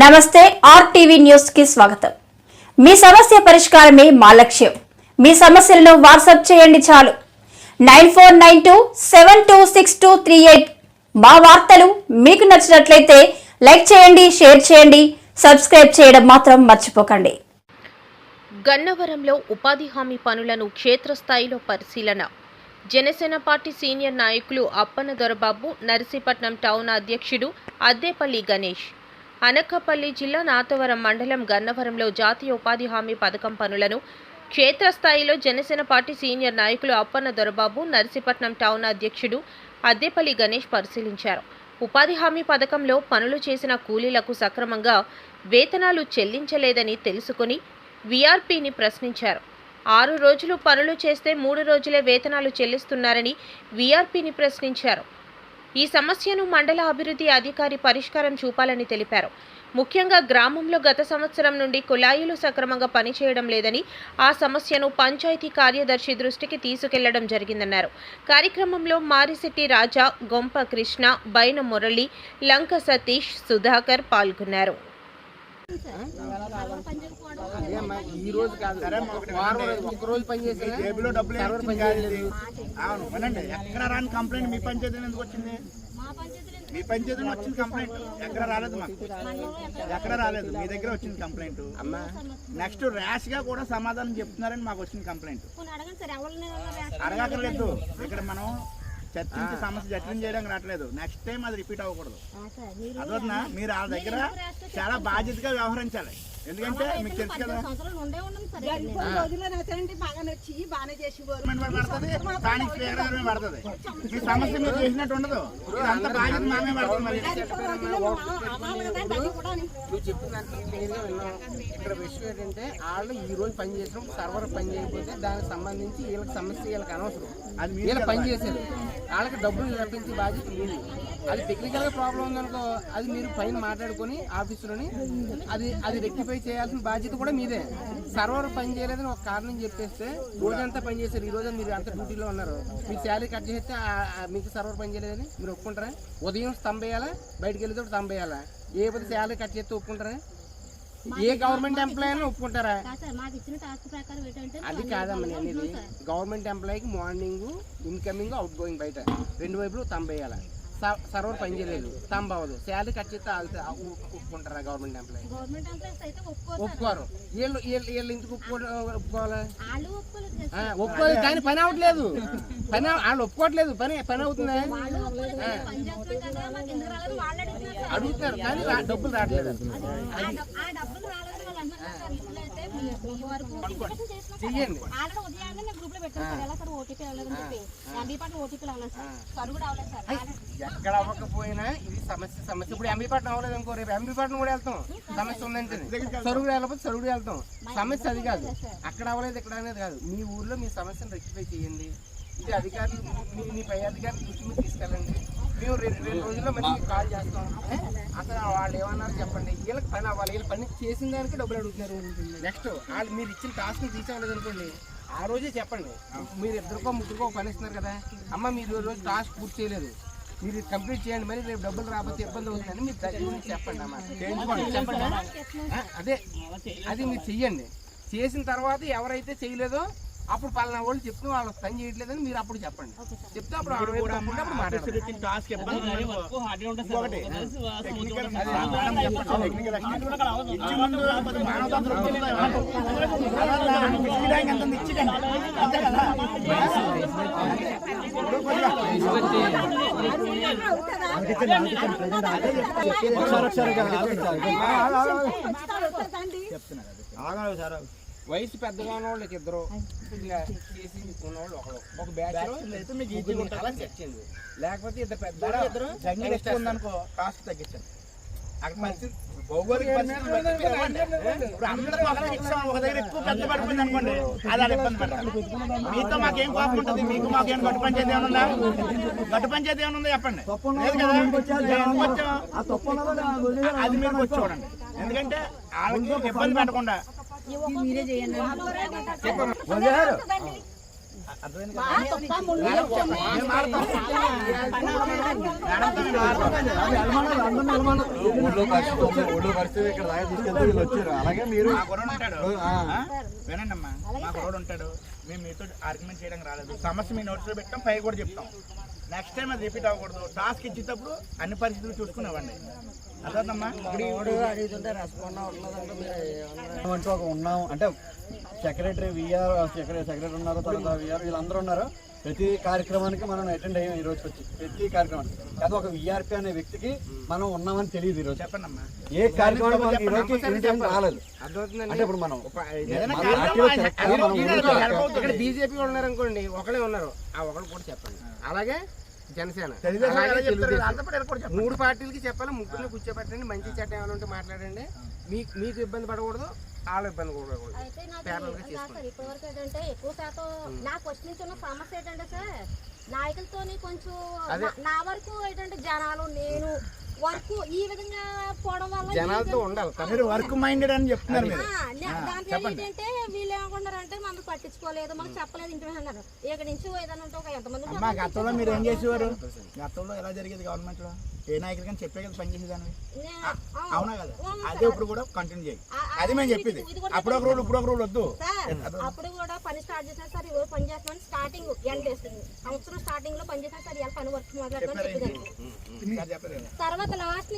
నమస్తే ఆర్టీవీ న్యూస్కి స్వాగతం. మీ సమస్య పరిష్కారమే మా లక్ష్యం. మీ సమస్యలను వాట్సాప్ చేయండి చాలు. Nine four nine two seven two six two three eight మా వార్తలు మీకు నచ్చినట్లయితే లైక్ చేయండి షేర్ చేయండి సబ్స్క్రైబ్ చేయడం మాత్రం మర్చిపోకండి. గన్నవరంలో ఉపాధి హామీ పనులను క్షేత్రస్థాయిలో పరిశీలన. జనసేన పార్టీ సీనియర్ నాయకులు అప్పన దొరబాబు నర్సీపట్నం టౌన్ అధ్యక్షుడు అద్దేపల్లి గణేష్. అనకాపల్లి జిల్లా నాతవరం మండలం గన్నవరంలో జాతీయ ఉపాధి హామీ పథకం పనులను క్షేత్రస్థాయిలో జనసేన పార్టీ సీనియర్ నాయకులు అప్పన్న దొరబాబు నర్సీపట్నం టౌన్ అధ్యక్షుడు అద్దేపల్లి గణేష్ పరిశీలించారు. ఉపాధి హామీ పథకంలో పనులు చేసిన కూలీలకు సక్రమంగా వేతనాలు చెల్లించలేదని తెలుసుకుని వీఆర్పీని ప్రశ్నించారు. ఆరు రోజులు పనులు చేస్తే మూడు రోజులే వేతనాలు చెల్లిస్తున్నారని వీఆర్పీని ప్రశ్నించారు. ఈ సమస్యను మండల అభివృద్ధి అధికారి పరిష్కారం చూపాలని తెలిపారు. ముఖ్యంగా గ్రామంలో గత సంవత్సరం నుండి కుళాయిలు సక్రమంగా పనిచేయడం లేదని ఆ సమస్యను పంచాయతీ కార్యదర్శి దృష్టికి తీసుకెళ్ళడం జరిగిందన్నారు. కార్యక్రమంలో మారిశెట్టి రాజా గొంప కృష్ణ బైన మురళి లంక సతీష్ సుధాకర్ పాల్గొన్నారు. ఈ రోజు కాదు వారం రోజు పని చేసి జేబులో డబ్బులు అవును వినండి ఎక్కడ రాని కంప్లైంట్ మీ పంచాయతీ ఎందుకు వచ్చింది మీ పంచాయతీ వచ్చింది కంప్లైంట్ ఎక్కడ రాలేదు మాకు ఎక్కడ రాలేదు? మీ దగ్గర వచ్చింది కంప్లైంట్. అమ్మా నెక్స్ట్ ర్యాష్గా కూడా సమాధానం చెప్తున్నారని మాకు వచ్చింది కంప్లైంట్. అడగక్కర్లేదు ఇక్కడ మనం చర్చించి సమస్య జటిలం చేయడానికి రావట్లేదు. నెక్స్ట్ టైం అది రిపీట్ అవ్వకూడదు. సార్. మీరు అదొద్దునా మీరు వాళ్ళ దగ్గర చాలా బాధ్యతగా వ్యవహరించాలి. ఎందుకంటే మీకు తెలుసు కదా. స్పీకర్ మీద పడుతుంది. ఈ సమస్య మీరు చేసినట్టు ఉండదు. ఇదంతా బాధ్యత మా మీద పడుతుంది మరి నువ్వు ఇక్కడ విషయం ఏంటంటే వాళ్ళు ఈ రోజు పని చేసినప్పుడు సర్వర్ పని చేయకపోతే దానికి సంబంధించి వీళ్ళకి సమస్య వీళ్ళకి అనవసరం. అది మీరు వీళ్ళు పని చేశారు వాళ్ళకి డబ్బులు రప్పించే బాధ్యత మీది. అది టెక్నికల్గా ప్రాబ్లం ఉందనుకో అది మీరు పైన మాట్లాడుకొని ఆఫీసులోని అది అది రెక్టిఫై చేయాల్సిన బాధ్యత కూడా మీదే. సర్వర్ పని చేయలేదని ఒక కారణం చెప్పేస్తే రోజంతా పని చేశారు. ఈ రోజు మీరు అంత డ్యూటీలో ఉన్నారు. మీకు శాలరీ కట్ చేస్తే మీకు సర్వర్ పని చేయలేదని మీరు ఒప్పుకుంటారా? ఉదయం స్తంభేయాలా బయటకు వెళ్ళేటప్పుడు స్తంభేయాలా ఏ పది శాలరీ కట్ చేస్తే ఒప్పుకుంటారా? ఏ గవర్నమెంట్ ఎంప్లాయీ అయినా ఒప్పుకుంటారా? కాదు సార్ మాకు ఇచ్చిన టాస్క్ ప్రకారం ఏంటంటే అది కాదమ్మా నేను గవర్నమెంట్ ఎంప్లాయీకి మార్నింగ్ ఇన్కమింగ్ అవుట్ గోయింగ్ బయట. రెండు వైపులు తంబేయాలి? సర్వర్ పని చేయలేదు. తంబ అవ్వదు శాలరీ కట్ చేస్తే ఒప్పుకుంటారా గవర్నమెంట్ ఎంప్లాయీ ఒప్పుకోరు వీళ్ళు వీళ్ళు ఒప్పుకో ఒప్పుకోవాలి? ఒప్పుకోలేదు కానీ పని అవ్వట్లేదు. పని వాళ్ళు ఒప్పుకోవట్లేదు. పని పని అవుతుందా. అడుగుతున్నారు కానీ డబ్బులు రావట్లేదు. ఆల్రెడీ ఉదయాన్నే నేను గ్రూప్లో పెట్టాను ఎలా సార్ ఓటీపీ చెప్పి. MB OTP sir. కూడా అవ్వలేదు సార్. ఎక్కడ అవ్వకపోయినా ఇది సమస్య సమస్య. ఇప్పుడు ఎంబీపట్నం అవ్వలేదు అనుకో రేపు ఎంబీపట్నం కూడా వెళ్తాం. సమస్య ఉందంటే సరుగుడు వెళ్ళకపోతే సరుగుడు వెళ్తాం. సమస్య అది కాదు. అక్కడ అవ్వలేదు ఇక్కడ అనేది కాదు. మీ ఊర్లో మీ సమస్యను రెక్టిఫై చేయండి. ఇది అధికారులు మీ పై అధికారులు దృష్టి మీద తీసుకెళ్ళండి. మేము రెండు రెండు రోజుల్లో మళ్ళీ మీకు కాల్ చేస్తాం? అసలు వాళ్ళు ఏమన్నారు చెప్పండి. వీళ్ళకి పని అవ్వాలి. వీళ్ళ పని చేసిన దానికి డబ్బులు అడుగుతున్నారు నెక్స్ట్. వాళ్ళు మీరు ఇచ్చిన టాస్క్ తీసుకోలేదు అనుకోండి. ఆ రోజే చెప్పండి. మీరు ఇద్దరికో ముగ్గురికో పని ఇస్తున్నారు కదా. అమ్మ మీరు రోజు టాస్క్ పూర్తి చేయలేదు. మీరు కంప్లీట్ చేయండి. మరి రేపు డబ్బులు రాకపోతే ఇబ్బంది అవుతుందని మీరు దగ్గర నుంచి చెప్పండి అమ్మా. చెప్పండి. అదే. అది మీరు చెయ్యండి. చేసిన తర్వాత ఎవరైతే చేయలేదో అప్పుడు పలానా వాళ్ళు చెప్తే వాళ్ళు పని చేయట్లేదని మీరు అప్పుడు చెప్పండి చెప్తే అప్పుడు ఆగాలి సార్ వయసు పెద్దగా ఉన్న వాళ్ళకి ఇద్దరు చేసి ఉన్నవాళ్ళు ఒకరు ఒక బ్యాచ్ మీకు ఈజీగా లేకపోతే ఇద్దరు పెద్ద ఇద్దరు జంగిల్ ఎక్కువ ఉందనుకో కాస్ట్ తగ్గించండి. అక్కడ పరిస్థితి భౌగోళిక ఒక దగ్గర ఎక్కువ పెద్ద పడిపోయింది అనుకోండి. అది ఇబ్బంది మీతో మాకేం కోపం ఉంటుంది? మీకు మాకేం గట్టు పంచాయతీ ఏమైనా ఉందా? గట్టు పంచాయతీ ఏమైనా ఉందా చెప్పండి. లేదు కదా? అది మీరు వచ్చి చూడండి. ఎందుకంటే వాళ్ళకి ఇబ్బంది పెట్టకుండా అర్థమైంది మా ఊళ్ళో పరిస్థితి ఊళ్ళో పరిస్థితి ఇక్కడ దాకా తీసుకెళ్తే వీళ్ళు వచ్చారు అలాగే మీరు వినండి అమ్మా మా కుర్రోడు ఉంటాడు మేము మీతో ఆర్గ్యుమెంట్ చేయడానికి రాలేదు సమస్య మీ నోట్స్లో పెట్టాం పై కూడా చెప్తాం నెక్స్ట్ టైం అది రిపీట్ అవ్వకూడదు టాస్క్ ఇచ్చేటప్పుడు అన్ని పరిస్థితులు చూసుకునేవ్వండి ఒక ఉన్నాం. అంటే సెక్రటరీ విఆర్ సెక్రటరీ ఉన్నారు తర్వాత విఆర్ వీళ్ళందరూ ఉన్నారు. ప్రతి కార్యక్రమానికి మనం అటెండ్ అయ్యాం ఈ రోజు వచ్చి. ప్రతి కార్యక్రమానికి. కాదు ఒక విఆర్పి అనే వ్యక్తికి మనం ఉన్నామని తెలియదు ఈ రోజు. ఏ కార్యక్రమానికి మనకి ఈ రోజు ఇన్విటేషన్ రాలేదు. అంటే ఇప్పుడు మనం కార్యక్రమం బీజేపీ ఉన్నారు అనుకోండి ఒకళ్ళే ఉన్నారు. ఆ ఒకళ్ళు కూడా చెప్పండి. అలాగే జనసేన. కూడా మూడు పార్టీలకి చెప్పాలి ముగ్గురిని కూర్చోబెట్టండి మంచి చెడ్డ ఏమైనా ఉంటే మాట్లాడండి. మీకు మీకు ఇబ్బంది పడకూడదు వాళ్ళు ఇబ్బంది అయితే సార్ ఇప్పటివరకు ఏంటంటే ఎక్కువ శాతం నాకు వచ్చి నుంచి ఉన్న సమస్య ఏంటంటే సార్ నాయకులతోని కొంచెం నా- నా వరకు ఏంటంటే జనాలు నేను వర్క్ ఈ విధంగా పోవడం వల్ల జనాలతో ఉండాలి మీరు వర్క్ మైండెడ్ అని చెప్తున్నారు మీరు. ఆ, నే- దాంట్లో ఏంటంటే వీళ్ళు ఏమనుకుంటారంటే మనం పట్టించుకోలేదు మనకు చెప్పలేదు ఇంటి అన్నారు. ఇక్కడ నుంచి ఏదైనా ఉంటే ఒక ఎంతమంది గతంలో మీరు ఏం చేసేవారు? గతంలో ఎలా జరిగేది గవర్నమెంట్లో ఏ నాయకులు కానీ చెప్పే కదా పనిచేసేదాన్ని అవునా కదా? అదే ఇప్పుడు కూడా కంటిన్యూ చేయి. ఆ, ఆ, అది మేము చెప్పింది. అప్పుడు ఒక రూల్ ఇప్పుడు ఒక రూల్ వద్దు. అప్పుడు కూడా పని స్టార్ట్ చేసిన సార్ ఇవ్వ పని చేస్తున్నాను స్టార్టింగ్ ఎండ్ వేస్తుంది సంవత్సరం స్టార్టింగ్లో పని చేసిన సార్ ఇవాళ పని వర్క్ మొదలెట్టమని తర్వాత లాస్ట్